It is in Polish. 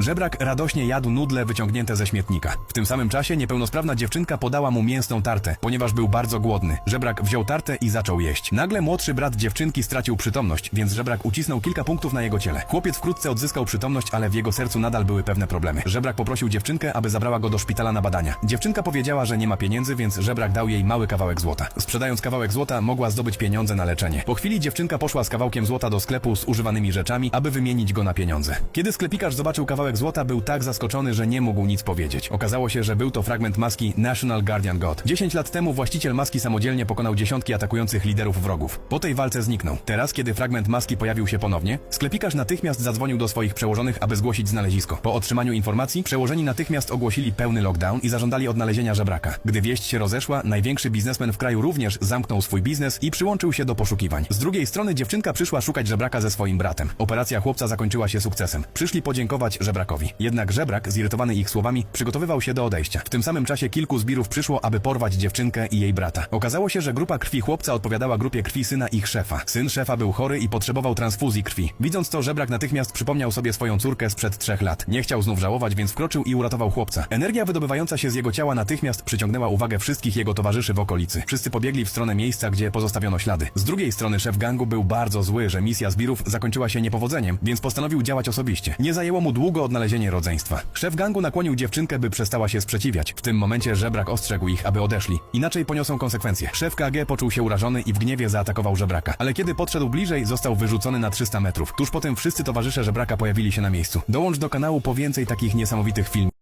Żebrak radośnie jadł nudle wyciągnięte ze śmietnika. W tym samym czasie niepełnosprawna dziewczynka podała mu mięsną tartę, ponieważ był bardzo głodny. Żebrak wziął tartę i zaczął jeść. Nagle młodszy brat dziewczynki stracił przytomność, więc żebrak ucisnął kilka punktów na jego ciele. Chłopiec wkrótce odzyskał przytomność, ale w jego sercu nadal były pewne problemy. Żebrak poprosił dziewczynkę, aby zabrała go do szpitala na badania. Dziewczynka powiedziała, że nie ma pieniędzy, więc żebrak dał jej mały kawałek złota. Sprzedając kawałek złota, mogła zdobyć pieniądze na leczenie. Po chwili dziewczynka poszła z kawałkiem złota do sklepu z używanymi rzeczami, aby wymienić go na pieniądze. Kiedy sklepikarz zobaczył kawałek złota, był tak zaskoczony, że nie mógł nic powiedzieć. Okazało się, że był to fragment maski National Guardian God. 10 lat temu właściciel maski samodzielnie pokonał dziesiątki atakujących liderów wrogów. Po tej walce zniknął. Teraz, kiedy fragment maski pojawił się ponownie, sklepikarz natychmiast zadzwonił do swoich przełożonych, aby zgłosić znalezisko. Po otrzymaniu informacji, przełożeni natychmiast ogłosili pełny lockdown i zażądali odnalezienia żebraka. Gdy wieść się rozeszła, największy biznesmen w kraju również zamknął swój biznes i przyłączył się do poszukiwań. Z drugiej strony dziewczynka przyszła szukać żebraka ze swoim bratem. Operacja chłopca zakończyła się sukcesem. Przyszli podziękować żebrakowi. Jednak żebrak, zirytowany ich słowami, przygotowywał się do odejścia. W tym samym czasie kilku zbirów przyszło, aby porwać dziewczynkę i jej brata. Okazało się, że grupa krwi chłopca odpowiadała grupie krwi syna ich szefa. Syn szefa był chory i potrzebował transfuzji krwi. Widząc to, żebrak natychmiast przypomniał sobie swoją córkę sprzed trzech lat. Nie chciał znów żałować, więc wkroczył i uratował chłopca. Energia wydobywająca się z jego ciała natychmiast przyciągnęła uwagę wszystkich jego towarzyszy w okolicy. Wszyscy pobiegli w stronę miejsca, gdzie pozostawiono ślady. Z drugiej strony szef gangu był bardzo zły, że misja zbirów zakończyła się niepowodzeniem, więc postanowił działać osobiście. Nie zajęło mu długo odnalezienie rodzeństwa. Szef gangu nakłonił dziewczynkę, by przestała się sprzeciwiać. W tym momencie żebrak ostrzegł ich, aby odeszli. Inaczej poniosą konsekwencje. Szef KG poczuł się urażony i w gniewie zaatakował żebraka. Ale kiedy podszedł bliżej, został wyrzucony na 300 metrów. Tuż potem wszyscy towarzysze żebraka pojawili się na miejscu. Dołącz do kanału po więcej takich niesamowitych filmów.